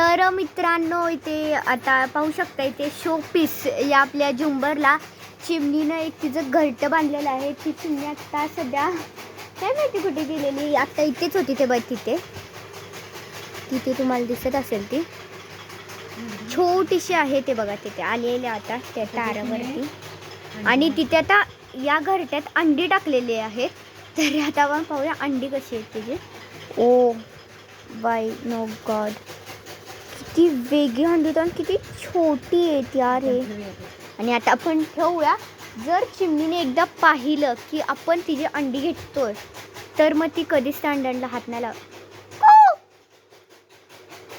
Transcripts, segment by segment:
तर मित्रांनो इथे आता पाहू शकता इथे शो पीस या आपल्या झुंबरला चिमणीनं एक तिचं घरटं बांधलेलं आहे. ती चिमणी आता सध्या काय माहिती कुठे गेलेली? आता इथेच होती ते बघ तिथे. तिथे तुम्हाला दिसत असेल ती. छोटीशी आहे ते बघा तिथे. आलेले आता त्या तारावरती. आणि तिथे आता या घरट्यात अंडी टाकलेली आहेत. तर आता आपण पाहूया अंडी कशी आहेत तिची. ओ बाय नो गॉड किती वेगळी हंडी होती आणि किती छोटी आहेत यार हे आणि आता आपण ठेवूया. जर चिमणीने एकदा पाहिलं की आपण तिची अंडी घेतोय तर मग ती कधीच त्या अंड्यांना हात नाही लाव हो!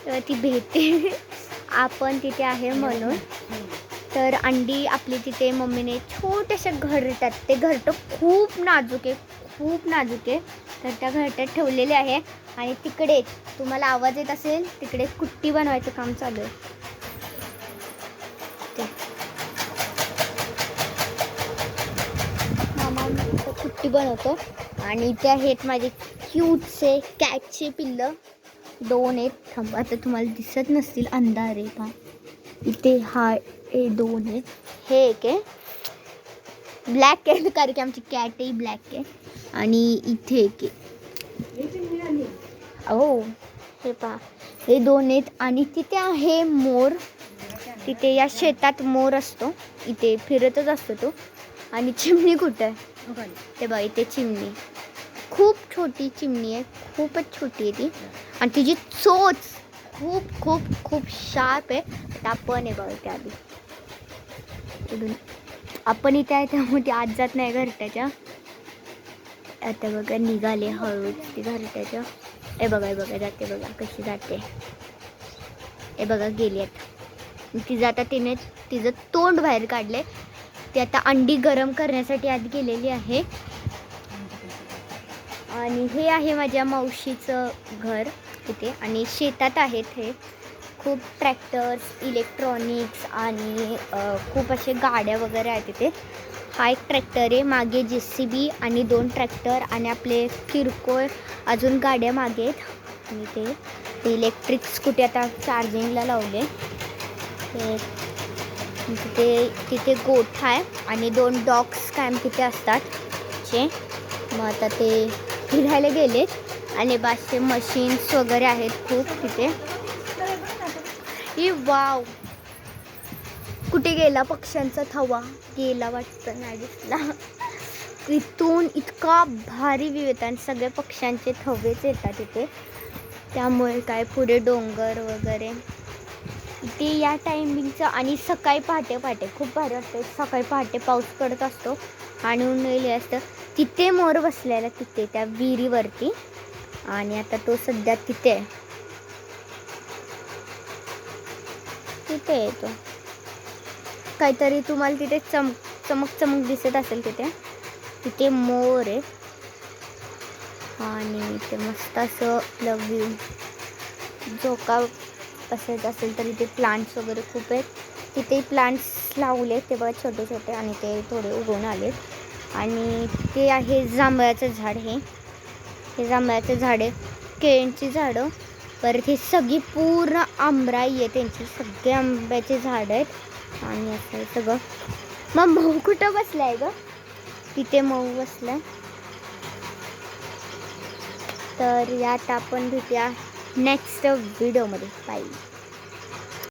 तर ती भेटते. आपण तिथे आहे म्हणून. तर अंडी आपली तिथे मम्मीने छोटेसे घरटात ते घरटं खूप नाजूक आहे. खूप नाजूक आहे. तर त्या घरट्यात ठेवलेले आहे. आणि तिकडे तुम्हाला आवाज येत असेल तिकडे कुट्टी बनवायचं काम चालू आहे. ते. कुट्टी बनवतो. आणि इथे आहेत माझे क्यूटचे कॅटचे पिल्लं. दोन आहेत. थांबा आता तुम्हाला दिसत नसतील अंधार आहे इथे हा हे दोन आहेत. हे एक आहे. ब्लॅक आहे कारण की आमची कॅटही ब्लॅक आहे. आणि इथे एक हो हे पहा. हे दोन आहेत आणि तिथे आहे मोर. तिथे या शेतात मोर असतो. इथे फिरतच असतो तो. आणि चिमणी कुठं आहे? ते बघा इथे चिमणी. खूप छोटी चिमणी आहे. खूपच छोटी आहे ती. आणि तिची चोच खूप खूप खूप शार्प आहे. आपण आहे बघा त्या आधी आपण इथे आहे त्यामुळे ती आत जात नाही घरट्याच्या. आता बघा निघाले हळूच ती घरट्याच्या. ए बघा हे बघा जाते बघा कशी जाते. हे बघा गेली आता तिचं आता तिने तिचं तोंड बाहेर काढले ती आता अंडी गरम करण्यासाठी आत गेलेली आहे. आणि हे आहे माझ्या मावशीचं घर तिथे आणि शेतात आहेत हे. खूप ट्रॅक्टर्स इलेक्ट्रॉनिक्स आणि खूप असे गाड्या वगैरे आहेत तिथे. हा एक ट्रॅक्टर आहे. मागे जे सी बी आणि दोन ट्रॅक्टर आणि आपले किरकोळ अजून गाड्या मागे आहेत. आणि ते ते इलेक्ट्रिक स्कूटी आता चार्जिंगला लावले. ते तिथे तिथे गोठा आहे आणि दोन डॉग्स कायम तिथे असतात. चे मग आता ते फिरायला गेलेत. आणि बासचे मशीन्स वगैरे आहेत खूप तिथे. ही वाव. कुठे गेला पक्ष्यांचा थवा? गेला वाटतं नाही दिसला. इथून इतका भारी व्यू येतात आणि सगळे पक्ष्यांचे थवेच येतात तिथे त्यामुळे काय पुढे डोंगर वगैरे. ते या टायमिंगचं आणि सकाळी पहाटे पहाटे खूप भारी वाटतं सकाळी पहाटे पाऊस पडत असतो आणि ऊन असतं. तिथे मोर बसलेला तिथे त्या विहिरीवरती. आणि आता तो सध्या तिथे आहे. तिथे येतो. काहीतरी तुम्हाला तिथे चमक चमक चमक दिसत असेल तिथे. तिथे मोर आहे. आणि ते मस्त असं लव यू झोका बसायचं असेल तर इथे प्लांट्स वगैरे खूप आहेत. तिथे प्लांट्स लावले ते बघा छोटे छोटे आणि ते थोडे उगवून आले आणि ते आहे जांभळाचं झाड हे. हे जांभळाचं झाड आहे. केळींची झाडं. परत हे सगळी पूर्ण आंबराई आहे त्यांची सगळे आंब्याचे झाड आहेत. आणि असं आहे सगळं. मग मऊ कुठं बसला आहे ग? तिथे मऊ बसलाय. तर यात आपण भेटूया नेक्स्ट व्हिडिओमध्ये पाहिजे